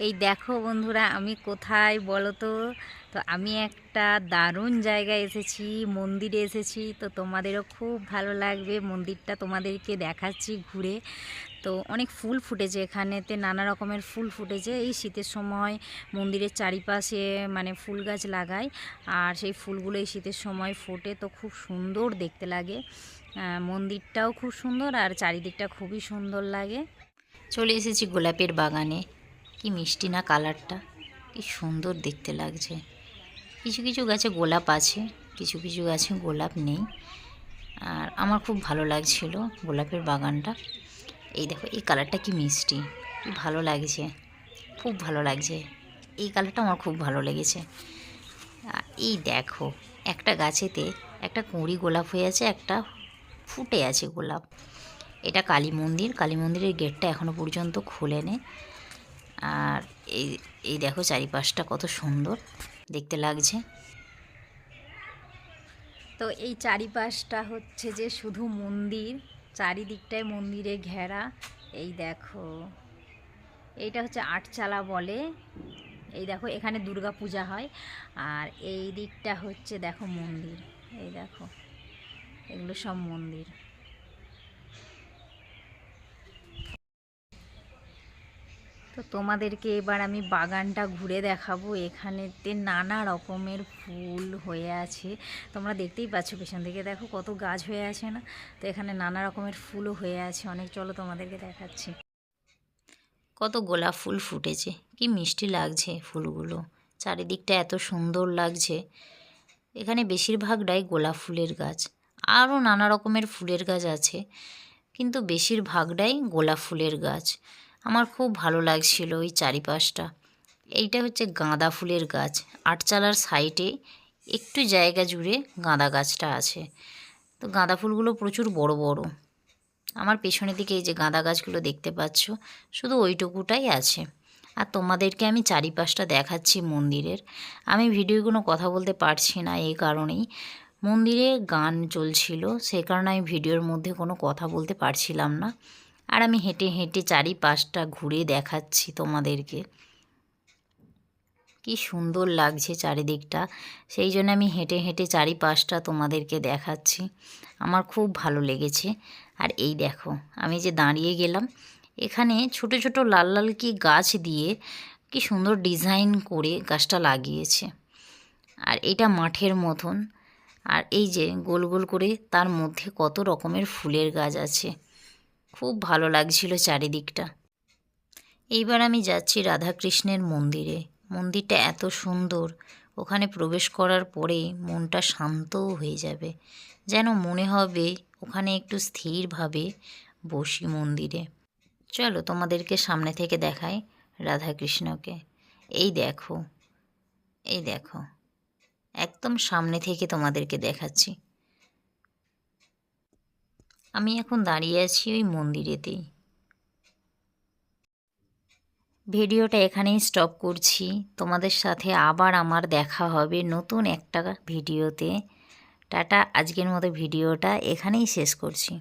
এই দেখো বন্ধুরা, আমি কোথায় বলো তো তো আমি একটা দারুণ জায়গায় এসেছি, মন্দিরে এসেছি। তো তোমাদেরও খুব ভালো লাগবে মন্দিরটা তোমাদেরকে দেখাচ্ছি ঘুরে। তো অনেক ফুল ফুটেছে এখানেতে, নানা রকমের ফুল ফুটেছে। এই শীতের সময় মন্দিরের চারিপাশে মানে ফুল গাছ লাগায় আর সেই ফুলগুলো এই শীতের সময় ফোটে তো খুব সুন্দর দেখতে লাগে। মন্দিরটাও খুব সুন্দর আর চারিদিকটা খুবই সুন্দর লাগে। চলে এসেছি গোলাপের বাগানে। কি মিষ্টি না কালারটা। কি সুন্দর দেখতে লাগছে। কিছু কিছু গাছে গোলাপ আছে, কিছু কিছু গাছে গোলাপ নেই। আর আমার খুব ভালো লাগছিল গোলাপের বাগানটা। এই দেখো, এই কালারটা কি মিষ্টি, কি ভালো লাগছে, খুব ভালো লাগছে। এই কালারটা আমার খুব ভালো লেগেছে। এই দেখো, একটা গাছেতে একটা কুঁড়ি গোলাপ হয়ে আছে, একটা ফুটে আছে গোলাপ। এটা কালী মন্দির, কালী মন্দিরের গেটটা এখনও পর্যন্ত খোলেনি। আর এই এই দেখো চারিপাশটা কত সুন্দর দেখতে লাগছে। তো এই চারিপাশটা হচ্ছে যে শুধু মন্দির চারিদিকটায় মন্দিরে ঘেরা। এই দেখো, এইটা হচ্ছে আটচালা বলে। এই দেখো, এখানে দুর্গা পূজা হয়। আর এই দিকটা হচ্ছে দেখো মন্দির। এই দেখো, এগুলো সব মন্দির। তো তোমাদেরকে এবার আমি বাগানটা ঘুরে দেখাবো। এখানেতে নানা রকমের ফুল হয়ে আছে। তোমরা দেখতেই পাচ্ছ পেছন থেকে দেখো কত গাছ হয়ে আছে না? তো এখানে নানা রকমের ফুলও হয়ে আছে। অনেক, চলো তোমাদেরকে দেখাচ্ছি। কত গোলাপ ফুল ফুটেছে। কি মিষ্টি লাগছে ফুলগুলো। চারিদিকটা এত সুন্দর লাগছে। এখানে বেশিরভাগটাই গোলাপ ফুলের গাছ। আরও নানা রকমের ফুলের গাছ আছে, কিন্তু বেশিরভাগটাই গোলাপ ফুলের গাছ। আমার খুব ভালো লাগছিল ওই চারিপাশটা। এইটা হচ্ছে গাঁদা ফুলের গাছ। আটচালার সাইডে একটু জায়গা জুড়ে গাঁদা গাছটা আছে। তো গাঁদা ফুলগুলো প্রচুর বড় বড়। আমার পেছনের দিকে এই যে গাঁদা গাছগুলো দেখতে পাচ্ছ, শুধু ওইটুকুটাই আছে। আর তোমাদেরকে আমি চারিপাশটা দেখাচ্ছি মন্দিরের। আমি ভিডিওগুলো কথা বলতে পারছি না এই কারণেই। মন্দিরে গান চলছিল, সে কারণে আমি ভিডিওর মধ্যে কোনো কথা বলতে পারছিলাম না। আর আমি হেঁটে হেঁটে চারিপাশটা ঘুরে দেখাচ্ছি তোমাদেরকে। কি সুন্দর লাগছে চারিদিকটা। সেই জন্য আমি হেঁটে হেঁটে চারিপাশটা তোমাদেরকে দেখাচ্ছি। আমার খুব ভালো লেগেছে। আর এই দেখো, আমি যে দাঁড়িয়ে গেলাম, এখানে ছোট ছোট লাল লাল কি গাছ দিয়ে কি সুন্দর ডিজাইন করে গাছটা লাগিয়েছে। আর এটা মাঠের মতন। আর এই যে গোল গোল করে তার মধ্যে কত রকমের ফুলের গাছ আছে। খুব ভালো লাগছিল চারিদিকটা। এইবার আমি যাচ্ছি রাধাকৃষ্ণের মন্দিরে। মন্দিরটা এত সুন্দর। ওখানে প্রবেশ করার পরে মনটা শান্তও হয়ে যাবে। যেন মনে হবে ওখানে একটু স্থিরভাবে বসি মন্দিরে। চলো তোমাদেরকে সামনে থেকে দেখাই রাধাকৃষ্ণকে। এই দেখো এই দেখো। একদম সামনে থেকে তোমাদেরকে দেখাচ্ছি। আমি এখন দাঁড়িয়ে আছি ওই মন্দিরেতেই ভিডিওটা এখানেই স্টপ করছি। তোমাদের সাথে আবার আমার দেখা হবে নতুন একটা ভিডিওতে। টাটা, আজকের মতো ভিডিওটা এখানেই শেষ করছি।